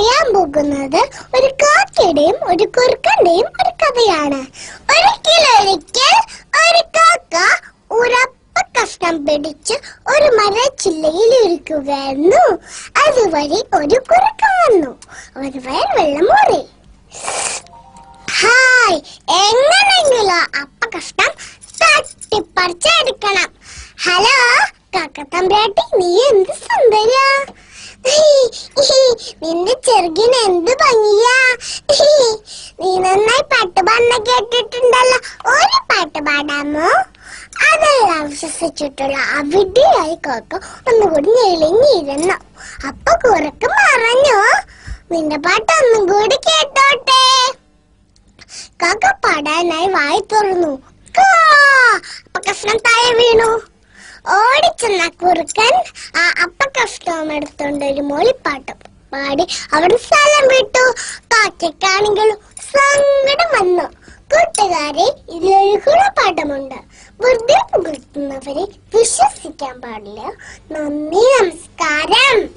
പറയാൻ പോകുന്നത് ഒരു കാക്കയുടെയും ഒരു കുറുക്കന്റെയും ഒരു കഥയാണ്. ഒരിക്കലൊരിക്കൽ ഒരു കാക്ക ഉറപ്പ കഷ്ണം പിടിച്ച് ഒരു മരച്ചില്ലയിൽ ഇരിക്കുകയായിരുന്നു. അതുവഴി ഒരു കുറുക്കൻ വന്നു. ഒരു വയൽ വെള്ളം മൂറി ഹായ് എങ്ങനെയെങ്കിലും അപ്പ കഷ്ണം തട്ടിപ്പറിച്ചെടുക്കണം. ഹലോ കാക്കത്തമ്പ്രാട്ടി നീ എന്ത് സുന്ദരാ ചെറുകിന് എന്ത് ഭംഗിയാ? നീ നന്നായി പാട്ട് പാടുന്ന കേട്ടിട്ടുണ്ടല്ലോ. ഒരു പാട്ട് പാടാമോ? അതെല്ലാം വിശ്വസിച്ചിട്ടുള്ള അവിടെയായി കോക്ക ഒന്നുകൂടി ഞെളിഞ്ഞിരുന്നു. അപ്പൊ കുറക്ക് മറഞ്ഞു. നിന്റെ പാട്ട് ഒന്നും കൂടി കേട്ടോട്ടെ. കാക്ക പാടാനായി വായി തുറന്നു. കഷ്ണം താഴെ വീണു. ഓടിച്ചെന്ന കുറുക്കൻ ആ അപ്പ കഷ്ണവും എടുത്തോണ്ട് ഒരു മൂളിപ്പാട്ട്. പാടി അവിടെ സ്ഥലം വിട്ടു. കാക്കയ്ക്കാണെങ്കിലും സങ്കടം വന്നു. കൂട്ടുകാരെ ഇതിലൊരു ഗുണപാഠമുണ്ട്. വെറുതെ പുകഴ്ത്തുന്നവരെ വിശ്വസിക്കാൻ പാടില്ല. നന്ദി നമസ്കാരം.